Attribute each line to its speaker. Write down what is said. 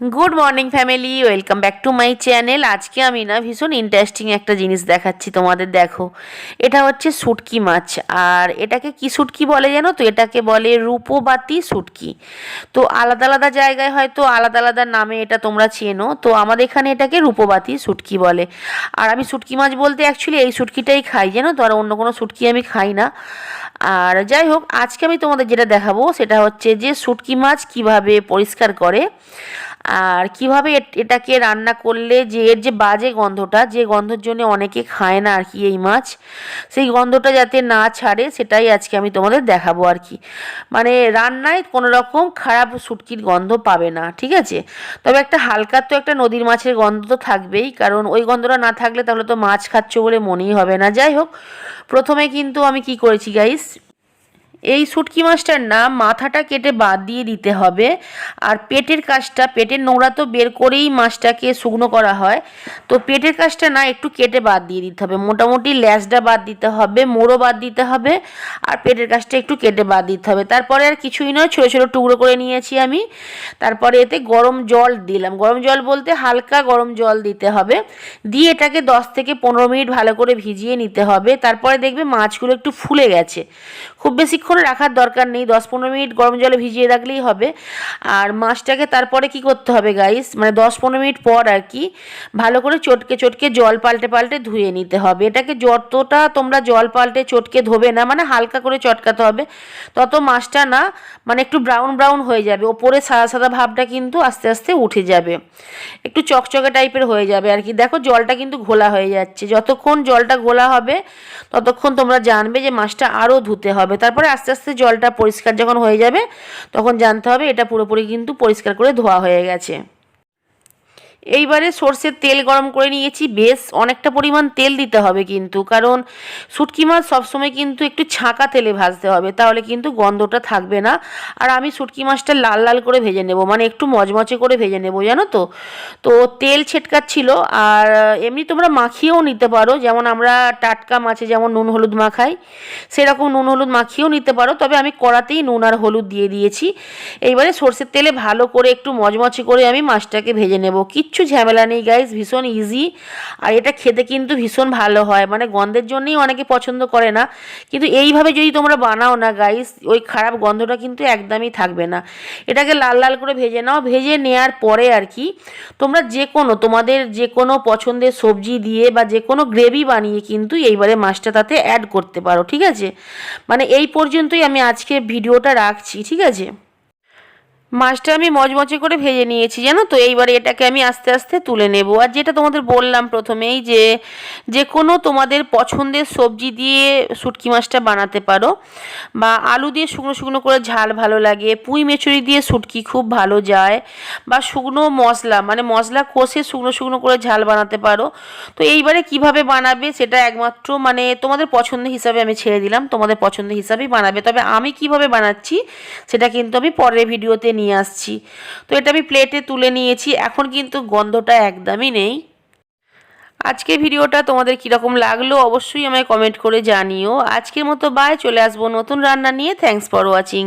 Speaker 1: Good morning family welcome back to my channel আজকে আমি না ভীষণ ইন্টারেস্টিং একটা জিনিস দেখাচ্ছি তোমাদের, দেখো। এটা হচ্ছে শুটকি মাছ। আর এটাকে কি শুটকি বলে জানো তো? এটাকে বলে রূপবাতি শুটকি। তো আলাদা আলাদা জায়গায় হয়তো আলাদা আলাদা নামে এটা তোমরা চেনো। তো আমাদের এখানে এটাকে রূপবাতি শুটকি বলে। আর আমি শুটকি মাছ বলতে অ্যাকচুয়ালি এই শুটকিটাই খাই, জানো তো? আর অন্য কোনো শুটকি আমি খাই না। আর যাই হোক, আজকে আমি তোমাদের যেটা দেখাবো সেটা হচ্ছে যে শুটকি মাছ কীভাবে পরিষ্কার করে। আর কীভাবে এট- এটাকে রান্না করলে যে, এর যে বাজে গন্ধটা, যে গন্ধর জন্য অনেকে খায় না আর কি এই মাছ, সেই গন্ধটা যাতে না ছাড়ে, সেটাই আজকে আমি তোমাদের দেখাবো আর কি। মানে রান্নায় কোনো রকম খারাপ শুটকির গন্ধ পাবে না, ঠিক আছে? তবে একটা হালকা তো একটা নদীর মাছের গন্ধ তো থাকবেই, কারণ ওই গন্ধটা না থাকলে তাহলে তো মাছ খাচ্ছ বলে মনেই হবে না। যাই হোক, প্রথমে কিন্তু আমি কি করেছি গাইস এই শুটকি মাছটার না মাথাটা কেটে বাদ দিয়ে দিতে হবে। আর পেটের কাজটা, পেটের নোংরা তো বের করেই মাছটাকে শুকনো করা হয়। তো পেটের কাজটা না, একটু কেটে বাদ দিয়ে দিতে হবে। মোটামুটি ল্যাসটা বাদ দিতে হবে মোড়ো বাদ দিতে হবে, আর পেটের কাজটা একটু কেটে বাদ দিতে হবে। তারপরে আর কিছুই নয়, ছোটো ছোটো টুকরো করে নিয়েছি আমি। তারপরে এতে গরম জল দিলাম। গরম জল বলতে হালকা গরম জল দিতে হবে। দিয়ে এটাকে দশ থেকে পনেরো মিনিট ভালো করে ভিজিয়ে নিতে হবে। তারপরে দেখবে মাছগুলো একটু ফুলে গেছে। খুব বেশিক্ষণ রাখার দরকার নেই। দশ পনেরো মিনিট গরম জলে ভিজিয়ে রাখলেই হবে। আর মাছটাকে তারপরে কি করতে হবে গাইস মানে দশ পনেরো মিনিট পর আর কি ভালো করে চটকে চটকে জল পাল্টে পাল্টে ধুয়ে নিতে হবে। এটাকে যতটা তোমরা জল পাল্টে চটকে ধোবে না মানে হালকা করে চটকাতে হবে, তত মাছটা না মানে একটু ব্রাউন ব্রাউন হয়ে যাবে। ওপরে সাদা সাদা ভাবটা কিন্তু আস্তে আস্তে উঠে যাবে। একটু চকচকে টাইপের হয়ে যাবে আর কি। দেখো জলটা কিন্তু ঘোলা হয়ে যাচ্ছে। যতক্ষণ জলটা ঘোলা হবে, ততক্ষণ তোমরা জানবে যে মাছটা আরও ধুতে হবে। তারপরে আস্তে আস্তে আস্তে জলটা পরিষ্কার যখন হয়ে যাবে, তখন জানতে হবে এটা পুরোপুরি কিন্তু পরিষ্কার করে ধোয়া হয়ে গেছে। এইবারে সর্ষের তেল গরম করে নিয়েছি, বেশ অনেকটা পরিমাণ তেল দিতে হবে কিন্তু, কারণ শুটকি মাছ সবসময় কিন্তু একটু ছাঁকা তেলে ভাজতে হবে, তাহলে কিন্তু গন্ধটা থাকবে না। আর আমি শুটকি মাছটা লাল লাল করে ভেজে নেব মানে একটু মজমচে করে ভেজে নেব, জানো তো? তো তেল ছেটকাচ্ছিল, আর এমনি তোমরা মাখিয়েও নিতে পারো, যেমন আমরা টাটকা মাছে যেমন নুন হলুদ মাখাই, সেরকম নুন হলুদ মাখিয়েও নিতে পারো, তবে আমি কড়াতেই নুন আর হলুদ দিয়ে দিয়েছি। এইবারে সর্ষের তেলে ভালো করে একটু মচমচে করে আমি মাছটাকে ভেজে নেব কিচ্ছু ঝামেলা নেই গাইস ভীষণ ইজি আর এটা খেতে কিন্তু ভীষণ ভালো হয়। মানে গন্ধের জন্যই অনেকে পছন্দ করে না। কিন্তু এইভাবে যদি তোমরা বানাও না গাইস ওই খারাপ গন্ধটা কিন্তু একদমই থাকবে না। এটাকে লাল লাল করে ভেজে নাও। ভেজে নেওয়ার পরে আর কি, তোমরা যে কোনো তোমাদের যে কোনো পছন্দের সবজি দিয়ে বা যে কোনো গ্রেভি বানিয়ে কিন্তু এইবারে মাছটা তাতে অ্যাড করতে পারো, ঠিক আছে? মানে এই পর্যন্তই আমি আজকে ভিডিওটা রাখছি, ঠিক আছে? মাছটা আমি মচমচে করে ভেজে নিয়েছি, জানো তো? এইবারে এটাকে আমি আস্তে আস্তে তুলে নেব। আর যেটা তোমাদের বললাম প্রথমেই যে যে কোনো তোমাদের পছন্দের সবজি দিয়ে শুটকি মাছটা বানাতে পারো। বা আলু দিয়ে শুকনো শুকনো করে ঝাল ভালো লাগে, পুঁই মেচুরি দিয়ে শুটকি খুব ভালো যায়, বা শুকনো মশলা মানে মশলা কষে শুকনো শুকনো করে ঝাল বানাতে পারো। তো এইবারে কীভাবে বানাবে সেটা একমাত্র মানে তোমাদের পছন্দ হিসাবে আমি ছেড়ে দিলাম, তোমাদের পছন্দ হিসাবেই বানাবে। তবে আমি কীভাবে বানাচ্ছি সেটা কিন্তু আমি পরের ভিডিওতে নিয়ে আসছি। তো এটা আমি প্লেটে তুলে নিয়েছি। এখন কিন্তু গন্ধটা একদমই নেই। আজকে ভিডিওটা তোমাদের কীরকম লাগল অবশ্যই আমায় কমেন্ট করে জানিও। আজকের মতো বাই চলে আসব নতুন রান্না নিয়ে। Thanks for watching